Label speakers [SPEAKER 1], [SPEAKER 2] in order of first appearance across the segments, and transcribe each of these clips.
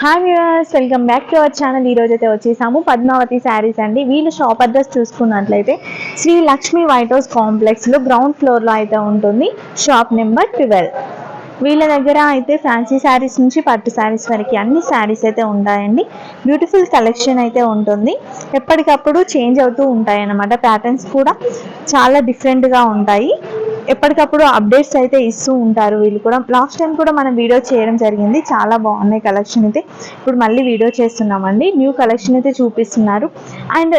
[SPEAKER 1] Hi viewers welcome back to our channel ఈ రోజు అయితే వచ్చేసాము పద్మావతి శారీస్ అండి. వీళ్ళు షాప్ అడ్రస్ చూసుకున్నట్లయితే శ్రీ లక్ష్మీ వైట్ హౌస్ కాంప్లెక్స్లో గ్రౌండ్ ఫ్లోర్లో అయితే ఉంటుంది షాప్ నెంబర్ ట్వెల్వ్ వీళ్ళ దగ్గర అయితే ఫ్యాన్సీ శారీస్ నుంచి పట్టు శారీస్ వరకు అన్ని శారీస్ అయితే ఉంటాయండి. బ్యూటిఫుల్ కలెక్షన్ అయితే ఉంటుంది. ఎప్పటికప్పుడు చేంజ్ అవుతూ ఉంటాయి అన్నమాట ప్యాటర్న్స్ కూడా చాలా డిఫరెంట్గా ఉంటాయి. ఎప్పటికప్పుడు అప్డేట్స్ అయితే ఇస్తూ ఉంటారు వీళ్ళు కూడా. లాస్ట్ టైం కూడా మనం వీడియో చేయడం జరిగింది. చాలా బాగున్నాయి కలెక్షన్ అయితే. ఇప్పుడు మళ్ళీ వీడియో చేస్తున్నామండి. న్యూ కలెక్షన్ అయితే చూపిస్తున్నారు. అండ్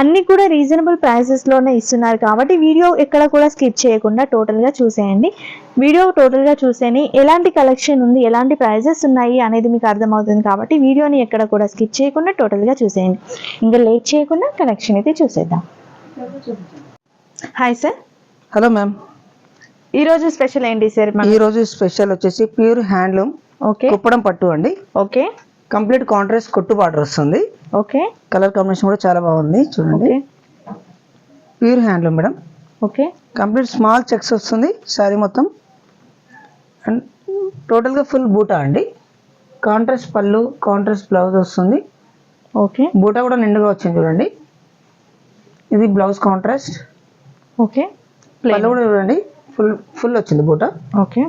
[SPEAKER 1] అన్ని కూడా రీజనబుల్ ప్రైసెస్లోనే ఇస్తున్నారు కాబట్టి వీడియో ఎక్కడ కూడా స్కిప్ చేయకుండా టోటల్గా చూసేయండి. వీడియో టోటల్గా చూసేని ఎలాంటి కలెక్షన్ ఉంది ఎలాంటి ప్రైజెస్ ఉన్నాయి అనేది మీకు అర్థమవుతుంది కాబట్టి వీడియోని ఎక్కడ కూడా స్కిప్ చేయకుండా టోటల్గా చూసేయండి. ఇంకా లేట్ చేయకుండా కలెక్షన్ అయితే చూసేద్దాం. హాయ్ సార్
[SPEAKER 2] హలో మ్యామ్
[SPEAKER 1] ఈరోజు స్పెషల్ ఏంటి సార్
[SPEAKER 2] ఈ రోజు స్పెషల్ వచ్చేసి ప్యూర్ హ్యాండ్లూమ్
[SPEAKER 1] ఓకే.
[SPEAKER 2] కుప్పడం పట్టు అండి.
[SPEAKER 1] ఓకే.
[SPEAKER 2] కంప్లీట్ కాంట్రాస్ట్ కొట్టు బార్డర్ వస్తుంది.
[SPEAKER 1] ఓకే.
[SPEAKER 2] కలర్ కాంబినేషన్ కూడా చాలా బాగుంది చూడండి. Pure handloom madam.
[SPEAKER 1] Okay.
[SPEAKER 2] Complete small checks వస్తుంది శారీ మొత్తం. అండ్ టోటల్గా ఫుల్ బూటా అండి. కాంట్రాస్ట్ పళ్ళు కాంట్రాస్ట్ బ్లౌజ్ వస్తుంది.
[SPEAKER 1] ఓకే.
[SPEAKER 2] బూటా కూడా నిండుగా వచ్చింది చూడండి. ఇది బ్లౌజ్ కాంట్రాస్ట్.
[SPEAKER 1] ఓకే.
[SPEAKER 2] పళ్ళు కూడా చూడండి. ఫుల్ ఫుల్ వచ్చింది బూటా.
[SPEAKER 1] Okay.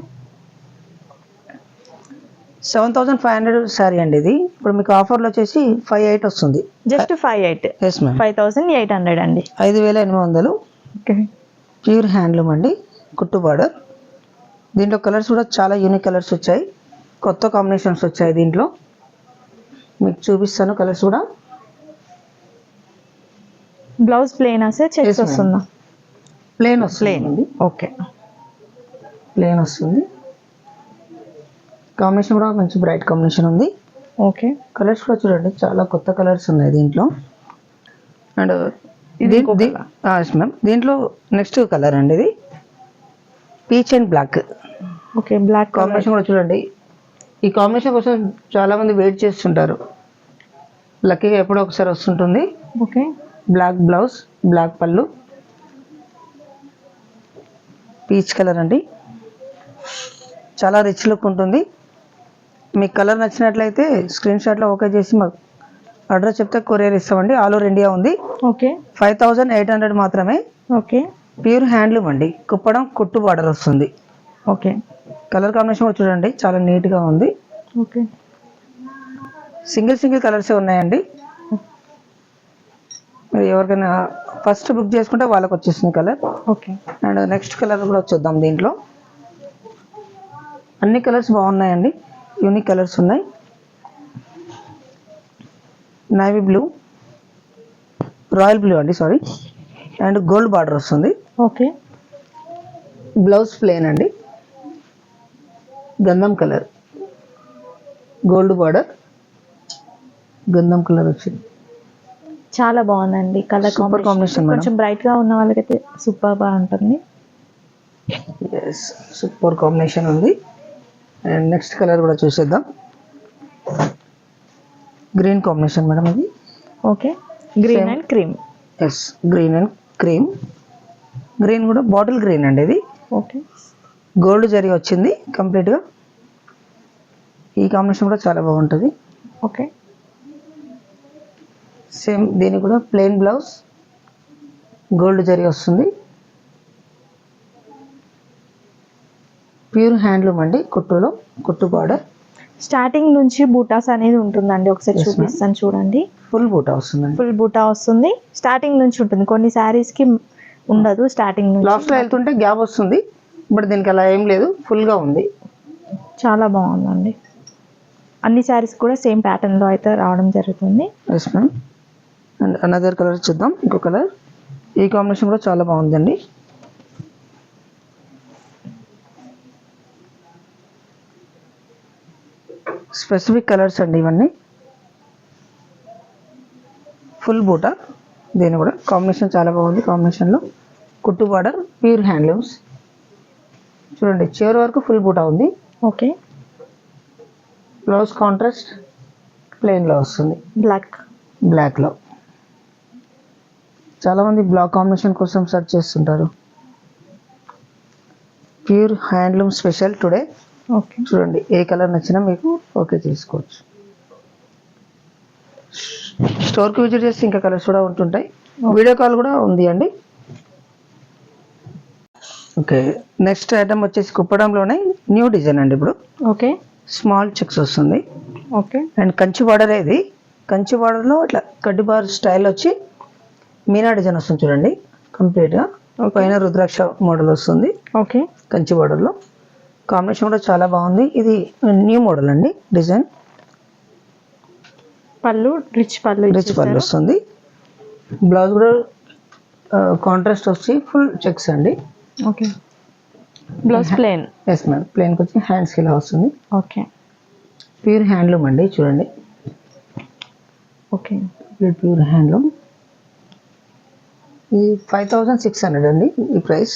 [SPEAKER 2] Seven thousand five hundred sari అండి ఇది. ఇప్పుడు మీకు ఆఫర్లో వచ్చేసి ఫైవ్ ఎయిట్ వస్తుంది.
[SPEAKER 1] Just five eight.
[SPEAKER 2] Yes ma'am
[SPEAKER 1] five thousand eight hundred అండి.
[SPEAKER 2] ఐదు వేల ఎనిమిది వందలు.
[SPEAKER 1] ఓకే.
[SPEAKER 2] ప్యూర్ హ్యాండ్లూమ్ అండి. కుట్టు బార్డర్. దీంట్లో కలర్స్ కూడా చాలా యూనిక్ కలర్స్ వచ్చాయి. కొత్త కాంబినేషన్స్ వచ్చాయి దీంట్లో. మీకు చూపిస్తాను కలర్స్ కూడా.
[SPEAKER 1] బ్లౌజ్ ప్లేనా సార్ చెక్స్. వస్తుందా?
[SPEAKER 2] ప్లేన్ వస్తుంది
[SPEAKER 1] ఓకే.
[SPEAKER 2] ప్లేన్ వస్తుంది. కాంబినేషన్ కూడా మంచి బ్రైట్ కాంబినేషన్ ఉంది.
[SPEAKER 1] ఓకే
[SPEAKER 2] కలర్స్ కూడా చూడండి చాలా కొత్త కలర్స్ ఉన్నాయి దీంట్లో. అండ్
[SPEAKER 1] ఇది ఇంకో colour.
[SPEAKER 2] మ్యామ్ దీంట్లో నెక్స్ట్ కలర్ అండి ఇది. Peach and black
[SPEAKER 1] okay black
[SPEAKER 2] combination కూడా చూడండి. ఈ కాంబినేషన్ కోసం చాలా మంది వెయిట్ చేస్తుంటారు. లక్కీగా ఎప్పుడో ఒకసారి వస్తుంటుంది.
[SPEAKER 1] ఓకే
[SPEAKER 2] బ్లాక్ బ్లౌజ్ బ్లాక్ పళ్ళు. పీచ్ కలర్ అండి. చాలా రిచ్ లుక్ ఉంటుంది. మీకు కలర్ నచ్చినట్లయితే స్క్రీన్ షాట్లో ఓకే చేసి మాకు అడ్రస్ చెప్తే కొరియర్ ఇస్తామండి. ఆల్ ఓవర్ ఇండియా ఉంది.
[SPEAKER 1] Okay.
[SPEAKER 2] Five thousand eight hundred మాత్రమే.
[SPEAKER 1] ఓకే.
[SPEAKER 2] ప్యూర్ హ్యాండ్లూమ్ అండి. కుప్పడం కుట్టు బార్డర్ వస్తుంది.
[SPEAKER 1] ఓకే.
[SPEAKER 2] కలర్ కాంబినేషన్ కూడా చూడండి. చాలా నీట్గా ఉంది.
[SPEAKER 1] ఓకే.
[SPEAKER 2] సింగిల్ సింగిల్ కలర్సే ఉన్నాయండి. మీరు ఎవరికైనా ఫస్ట్ బుక్ చేసుకుంటే వాళ్ళకి వచ్చేసింది colour
[SPEAKER 1] okay.
[SPEAKER 2] And next colour కూడా చూద్దాం దీంట్లో. అన్ని కలర్స్ బాగున్నాయండి. యూనిక్ కలర్స్ ఉన్నాయి. నావీ బ్లూ రాయల్ బ్లూ అండి సారీ అండ్ గోల్డ్ బార్డర్ వస్తుంది.
[SPEAKER 1] ఓకే
[SPEAKER 2] బ్లౌజ్ ప్లేన్ అండి. గంధం కలర్ గోల్డ్ బార్డర్ గంధం కలర్ వచ్చింది.
[SPEAKER 1] చాలా బాగుందండి కలర్
[SPEAKER 2] combination,
[SPEAKER 1] కాంబినేషన్. కొంచెం బ్రైట్గా ఉన్న వాళ్ళకైతే సూపర్గా ఉంటుంది.
[SPEAKER 2] ఎస్ సూపర్ కాంబినేషన్ ఉంది. అండ్ నెక్స్ట్ కలర్ కూడా చూసేద్దాం. గ్రీన్ కాంబినేషన్ మేడం ఇది.
[SPEAKER 1] Okay green. And cream
[SPEAKER 2] yes green and cream green కూడా బాటిల్ గ్రీన్ అండి ఇది.
[SPEAKER 1] ఓకే
[SPEAKER 2] గోల్డ్ జరీ వచ్చింది కంప్లీట్గా ఈ కాంబినేషన్ కూడా చాలా బాగుంటుంది.
[SPEAKER 1] ఓకే
[SPEAKER 2] సేమ్ దీనికి కూడా ప్లెయిన్ బ్లౌజ్ గోల్డ్ జరీ వస్తుంది. ప్యూర్ హ్యాండ్లూమ్ అండి కుట్టులో కుట్టు బార్డర్.
[SPEAKER 1] స్టార్టింగ్ నుంచి బూటాస్ అనేది ఉంటుందండి ఒకసారి. చూపిస్తాను చూడండి.
[SPEAKER 2] ఫుల్ బూటా వస్తుందండి.
[SPEAKER 1] ఫుల్ బూటా వస్తుంది. స్టార్టింగ్ నుంచి ఉంటుంది. కొన్ని శారీస్కి ఉండదు స్టార్టింగ్
[SPEAKER 2] లాస్ట్
[SPEAKER 1] నుంచి
[SPEAKER 2] లో వెళ్తుంటే గ్యాప్ వస్తుంది బట్ దీనికి అలా ఏం లేదు ఫుల్గా ఉంది.
[SPEAKER 1] చాలా బాగుందండి. అన్ని శారీస్ కూడా సేమ్ ప్యాటర్న్లో అయితే రావడం జరుగుతుంది.
[SPEAKER 2] Yes ma'am and another colour చూద్దాం ఇంకో కలర్ ఈ కాంబినేషన్ కూడా చాలా బాగుందండి. స్పెసిఫిక్ కలర్స్ అండి ఇవన్నీ. ఫుల్ బూటా. దీని కూడా కాంబినేషన్ చాలా బాగుంది కాంబినేషన్లో. కుట్టు బార్డర్ ప్యూర్ హ్యాండ్లూమ్స్. చూడండి చివరి వరకు ఫుల్ బూటా ఉంది.
[SPEAKER 1] ఓకే.
[SPEAKER 2] బ్లౌజ్ కాంట్రాస్ట్ ప్లెయిన్లో వస్తుంది.
[SPEAKER 1] బ్లాక్
[SPEAKER 2] బ్లాక్లో చాలామంది బ్లాక్ కాంబినేషన్ కోసం సెర్చ్ చేస్తుంటారు. ప్యూర్ హ్యాండ్లూమ్ స్పెషల్ టుడే చూడండి ఏ కలర్ నచ్చినా మీకు ఓకే చేసుకోవచ్చు స్టోర్కి విజిట్ చేస్తే ఇంకా కలర్స్ కూడా ఉంటుంటాయి. వీడియో కాల్ కూడా ఉంది అండి. ఓకే నెక్స్ట్ ఐటమ్ వచ్చేసి కుప్పడంలోనే న్యూ డిజైన్ అండి ఇప్పుడు.
[SPEAKER 1] ఓకే.
[SPEAKER 2] స్మాల్ చెక్స్ వస్తుంది.
[SPEAKER 1] ఓకే.
[SPEAKER 2] అండ్ కంచి బార్డర్ ఇది. కంచి బార్డర్లో ఇట్లా కడ్డి బార్ స్టైల్ వచ్చి మీనా డిజైన్ వస్తుంది చూడండి. కంప్లీట్గా. పైన రుద్రాక్ష మోడల్ వస్తుంది.
[SPEAKER 1] ఓకే.
[SPEAKER 2] కంచి బార్డర్లో. కాంబినేషన్ కూడా చాలా బాగుంది. ఇది న్యూ మోడల్ అండి డిజైన్.
[SPEAKER 1] పళ్ళు రిచ్ పళ్ళు
[SPEAKER 2] రిచ్ పళ్ళు వస్తుంది. బ్లౌజ్ కూడా కాంట్రాస్ట్ వచ్చి ఫుల్ చెక్స్ అండి.
[SPEAKER 1] Okay. Blouse plain
[SPEAKER 2] yes ma'am ప్లేన్కి వచ్చి హ్యాండ్స్కి ఇలా వస్తుంది.
[SPEAKER 1] ఓకే.
[SPEAKER 2] ప్యూర్ హ్యాండ్లూమ్ అండి చూడండి.
[SPEAKER 1] ఓకే.
[SPEAKER 2] ప్యూర్ ప్యూర్ హ్యాండ్లూమ్ ఇది ఫైవ్ థౌజండ్ సిక్స్ హండ్రెడ్ అండి ఈ price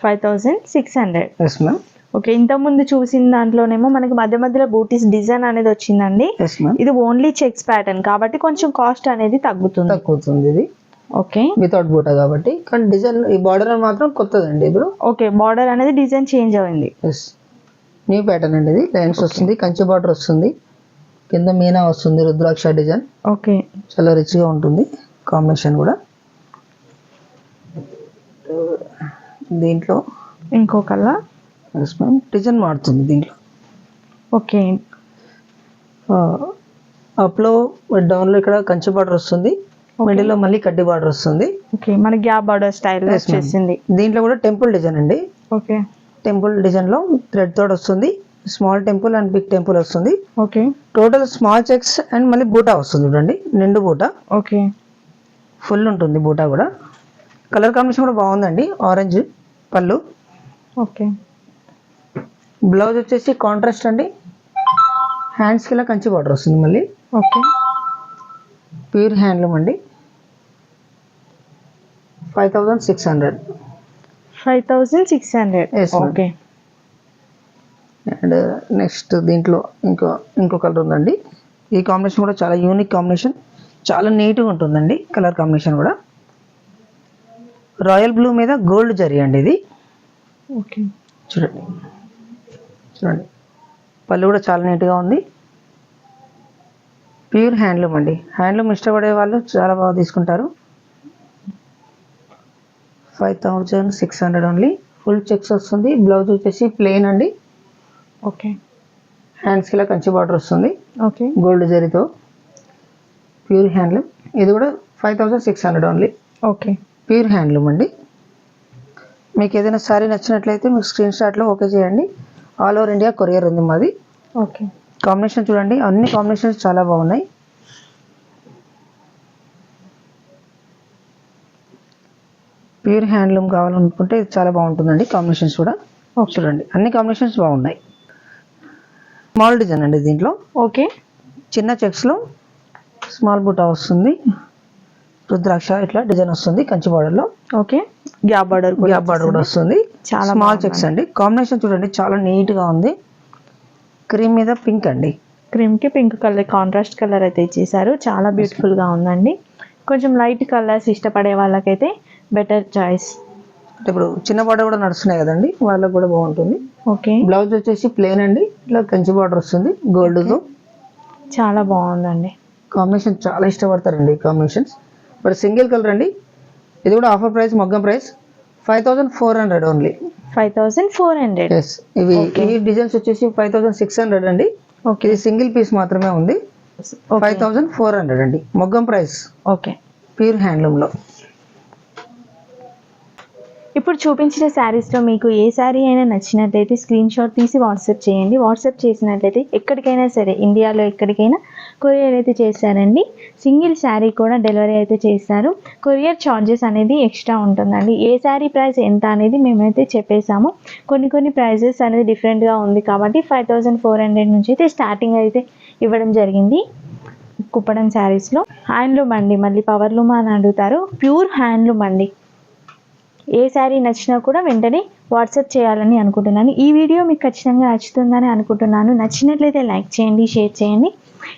[SPEAKER 1] five thousand six hundred
[SPEAKER 2] yes ma'am
[SPEAKER 1] okay ఇంతకుముందు చూసిన దాంట్లోనేమో మనకి మధ్య మధ్యలో బూటీస్ డిజైన్ అనేది వచ్చిందండి. ఇది ఓన్లీ చెక్స్ ప్యాటర్న్ కాబట్టి కొంచెం కాస్ట్ అనేది తగ్గుతుంది.
[SPEAKER 2] తక్కువతుంది ఇది.
[SPEAKER 1] ఓకే.
[SPEAKER 2] వితౌట్ బూటా కాబట్టి. కానీ డిజైన్ ఈ బార్డర్ మాత్రం కొత్తదండి ఇప్పుడు.
[SPEAKER 1] ఓకే బార్డర్ అనేది డిజైన్ చేంజ్ అయింది.
[SPEAKER 2] న్యూ ప్యాటర్న్ అండి ఇది. లైన్స్ వస్తుంది కంచి బార్డర్ వస్తుంది. కింద మీనా వస్తుంది రుద్రాక్ష డిజైన్.
[SPEAKER 1] ఓకే.
[SPEAKER 2] చాలా రిచ్గా ఉంటుంది కాంబినేషన్ కూడా. దీంట్లో
[SPEAKER 1] ఇంకో కలర్
[SPEAKER 2] మ్యామ్ డిజైన్ మారుతుంది దీంట్లో.
[SPEAKER 1] ఓకే.
[SPEAKER 2] అప్లో డౌన్లో ఇక్కడ కంచి బార్డర్ వస్తుంది మిడిల్లో మళ్ళీ కడ్డీ బార్డర్ వస్తుంది.
[SPEAKER 1] ఓకే మన గ్యాప్ బార్డర్ స్టైల్. వచ్చేసింది.
[SPEAKER 2] దీంట్లో కూడా టెంపుల్ డిజైన్ అండి.
[SPEAKER 1] ఓకే.
[SPEAKER 2] టెంపుల్ డిజైన్లో థ్రెడ్ తోటి వస్తుంది small temple and big temple వస్తుంది.
[SPEAKER 1] Okay.
[SPEAKER 2] Total small checks and మళ్ళీ బూటా వస్తుంది చూడండి నిండు బూటా.
[SPEAKER 1] ఓకే.
[SPEAKER 2] ఫుల్ ఉంటుంది బూటా కూడా. కలర్ కాంబినేషన్ కూడా బాగుందండి ఆరెంజ్ పళ్ళు.
[SPEAKER 1] ఓకే.
[SPEAKER 2] బ్లౌజ్ వచ్చేసి కాంట్రాస్ట్ అండి. హ్యాండ్స్కి ఇలా కంచి బార్డర్ వస్తుంది మళ్ళీ.
[SPEAKER 1] ఓకే.
[SPEAKER 2] ప్యూర్ హ్యాండ్లూమ్ అండి. Five thousand six hundred
[SPEAKER 1] five thousand six hundred. Okay
[SPEAKER 2] and next దీంట్లో ఇంకో ఇంకో కలర్ ఉందండి. ఈ కాంబినేషన్ కూడా చాలా యూనిక్ కాంబినేషన్ చాలా నీట్గా ఉంటుందండి కలర్ కాంబినేషన్ కూడా. రాయల్ బ్లూ మీద గోల్డ్ జరీ అండి ఇది.
[SPEAKER 1] ఓకే
[SPEAKER 2] చూడండి. చూడండి. పళ్ళు కూడా చాలా నీట్గా ఉంది. ప్యూర్ హ్యాండ్లూమ్ అండి. హ్యాండ్లూమ్ ఇష్టపడే వాళ్ళు చాలా బాగా తీసుకుంటారు. Five thousand six hundred only. Full checks వస్తుంది. బ్లౌజ్ వచ్చేసి ప్లెయిన్ అండి.
[SPEAKER 1] ఓకే.
[SPEAKER 2] హ్యాండ్స్కి ఇలా కంచి బార్డర్ వస్తుంది.
[SPEAKER 1] ఓకే.
[SPEAKER 2] గోల్డ్ జరీతో. Pure handloom. ఇది కూడా five thousand six hundred only.
[SPEAKER 1] Okay.
[SPEAKER 2] Pure handloom అండి. మీకు ఏదైనా సారీ నచ్చినట్లయితే మీకు స్క్రీన్ షాట్లో ఓకే చేయండి. ఆల్ ఓవర్ ఇండియా కొరియర్ ఉంది మాది.
[SPEAKER 1] ఓకే.
[SPEAKER 2] కాంబినేషన్ చూడండి అన్ని కాంబినేషన్స్ చాలా బాగున్నాయి. ప్యూర్ హ్యాండ్లూమ్ కావాలనుకుంటే ఇది చాలా బాగుంటుందండి కాంబినేషన్స్ కూడా.
[SPEAKER 1] ఓకే.
[SPEAKER 2] చూడండి అన్ని కాంబినేషన్స్ బాగున్నాయి. స్మాల్ డిజైన్ అండి దీంట్లో.
[SPEAKER 1] ఓకే.
[SPEAKER 2] చిన్న చెక్స్లో స్మాల్ బుటా వస్తుంది. రుద్రాక్ష ఇట్లా డిజైన్ వస్తుంది కంచి బార్డర్లో
[SPEAKER 1] okay. Gap border
[SPEAKER 2] gap border కూడా వస్తుంది.
[SPEAKER 1] చాలా
[SPEAKER 2] స్మాల్. చెక్స్ అండి. కాంబినేషన్ చూడండి చాలా నీట్గా ఉంది. క్రీమ్ మీద పింక్ అండి.
[SPEAKER 1] క్రీమ్కి పింక్ కలర్ కాంట్రాస్ట్ కలర్ అయితే ఇచ్చేసారు చాలా బ్యూటిఫుల్గా ఉందండి. కొంచెం లైట్ కలర్స్ ఇష్టపడే వాళ్ళకైతే బెటర్ చాయిస్
[SPEAKER 2] ఇప్పుడు చిన్న బార్డర్ కూడా నడుస్తున్నాయి కదండి వాళ్ళకి కూడా బాగుంటుంది.
[SPEAKER 1] ఓకే
[SPEAKER 2] బ్లౌజ్ వచ్చేసి ప్లెయిన్ అండి ఇట్లా కంచి బార్డర్ వస్తుంది గోల్డ్తో
[SPEAKER 1] చాలా బాగుందండి.
[SPEAKER 2] కాంబినేషన్ చాలా ఇష్టపడతారండి కాంబినేషన్స్ బట్ సింగిల్ కలర్ అండి ఇది కూడా offer price maggam price five thousand four hundred only
[SPEAKER 1] five thousand four hundred.
[SPEAKER 2] Yes ఇవి
[SPEAKER 1] Okay.
[SPEAKER 2] ఇవి డిజైన్స్ వచ్చేసి ఫైవ్ థౌసండ్ సిక్స్ హండ్రెడ్ అండి.
[SPEAKER 1] ఓకే.
[SPEAKER 2] ఇది సింగిల్ పీస్ మాత్రమే ఉంది. ఫైవ్ థౌసండ్ ఫోర్ హండ్రెడ్ అండి. మొగ్గం ప్రైస్.
[SPEAKER 1] ఓకే.
[SPEAKER 2] ప్యూర్ హ్యాండ్లూమ్లో.
[SPEAKER 1] ఇప్పుడు చూపించిన శారీస్లో మీకు ఏ శారీ అయినా నచ్చినట్లయితే స్క్రీన్ షాట్ తీసి వాట్సాప్ చేయండి. వాట్సాప్ చేసినట్లయితే ఎక్కడికైనా సరే ఇండియాలో ఎక్కడికైనా కొరియర్ అయితే చేశారండి సింగిల్ శారీ కూడా డెలివరీ అయితే చేస్తారు. కొరియర్ ఛార్జెస్ అనేది ఎక్స్ట్రా ఉంటుందండి. ఏ శారీ ప్రైస్ ఎంత అనేది మేమైతే చెప్పేసాము కొన్ని కొన్ని ప్రైజెస్ అనేది డిఫరెంట్గా ఉంది కాబట్టి ఫైవ్ థౌజండ్ ఫోర్ హండ్రెడ్ నుంచి అయితే స్టార్టింగ్ అయితే ఇవ్వడం జరిగింది కుప్పడం శారీస్లో. హ్యాండ్లూమ్ అండి. మళ్ళీ పవర్లూమ్ అని అడుగుతారు. ప్యూర్ హ్యాండ్లూమ్ అండి. ఏ శారీ నచ్చినా కూడా వెంటనే వాట్సాప్ చేయాలని అనుకుంటున్నాను. ఈ వీడియో మీకు ఖచ్చితంగా నచ్చుతుందని అనుకుంటున్నాను. నచ్చినట్లయితే లైక్ చేయండి షేర్ చేయండి.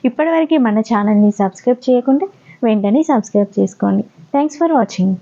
[SPEAKER 1] ఇప్పటివరకు మన ఛానల్ని సబ్స్క్రైబ్ చేయకుంటే వెంటనే సబ్స్క్రైబ్ చేసుకోండి. Thanks for watching.